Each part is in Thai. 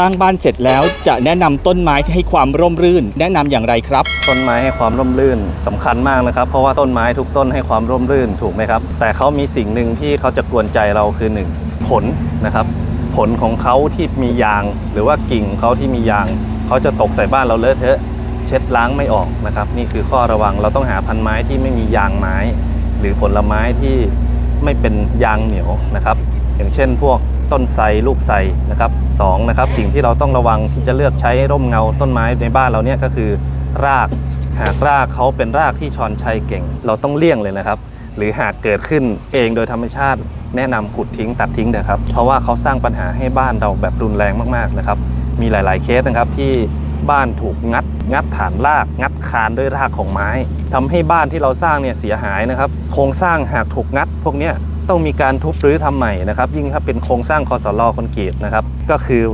สร้างบ้านเสร็จแล้วจะแนะนำต้นไม้ที่ให้ความร่มรื่น แนะนำอย่างไรครับ ต้นไม้ให้ความร่มรื่นสำคัญมากนะครับ เพราะว่าต้นไม้ทุกต้นให้ความร่มรื่นถูกไหมครับ แต่เขามีสิ่งหนึ่งที่เขาจะกวนใจเราคือหนึ่งผลนะครับ ผลของเขาที่มียาง หรือว่ากิ่งของเขาที่มียาง เขาจะตกใส่บ้านเราเลอะเทอะ เช็ดล้างไม่ออกนะครับ นี่คือข้อระวังเราต้องหาพันไม้ที่ไม่มียางไม้ หรือผลไม้ที่ ไม่เป็นยางเหนียวนะครับ อย่างเช่นพวกต้นไทรลูกไทรนะครับสองนะครับสิ่งที่เราต้องระวังที่จะเลือกใช้ร่มเงาต้นไม้ในบ้านเราเนี่ยก็คือรากหากรากเขาเป็นรากที่ชอนชัยเก่ง เราต้องเลี่ยงเลยนะครับ หรือหากเกิดขึ้นเองโดยธรรมชาติ แนะนำขุดทิ้งตัดทิ้งเถอะครับเพราะว่าเขาสร้างปัญหาให้บ้านเราแบบรุนแรงมากๆนะครับมีหลาย ๆเคสนะครับที่ บ้านถูกงัด งัดฐานราก งัดคานด้วยรากของไม้ทำให้บ้านที่เราสร้างเนี่ยเสียหายนะครับ โครงสร้างหากถูกงัด พวกเนี้ยต้องมีการทุบรื้อทำใหม่นะครับ ยิ่งถ้าเป็นโครงสร้างคอสลอคอนกรีตนะครับ ก็คือ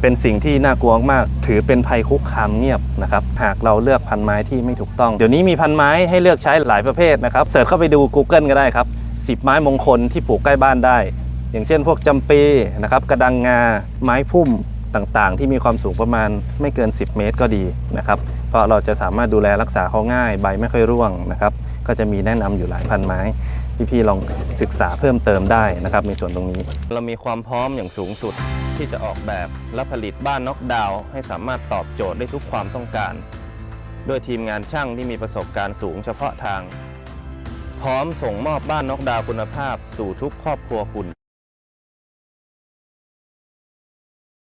เป็นสิ่งที่น่ากลัวมาก ถือเป็นภัยคุกคามเงียบนะครับ หากเราเลือกพันไม้ที่ไม่ถูกต้อง เดี๋ยวนี้มีพันไม้ให้เลือกใช้หลายประเภทนะครับ เสิร์ชเข้าไปดู Google ก็ได้ครับ10 ไม้มงคลที่ปลูกใกล้บ้านได้ อย่างเช่น พวกจำปีนะครับ กระดังงา ไม้พุ่ม ต่างๆ ที่มีความสูงประมาณไม่เกิน 10 เมตรก็ดีนะครับเพราะเราจะสามารถดูแลรักษาเขาง่าย ใบไม่ค่อยร่วงนะครับ ก็จะมีแนะนำอยู่หลายพันไม้พี่ๆลองศึกษาเพิ่มเติมได้นะครับในส่วนตรงนี้ เรามีความพร้อมอย่างสูงสุดที่จะออกแบบและผลิตบ้านน็อกดาวน์ให้สามารถตอบโจทย์ได้ทุกความต้องการด้วยทีมงานช่างที่มีประสบการณ์สูงเฉพาะทาง พร้อมส่งมอบบ้านน็อกดาวน์คุณภาพสู่ทุกครอบครัวคุณ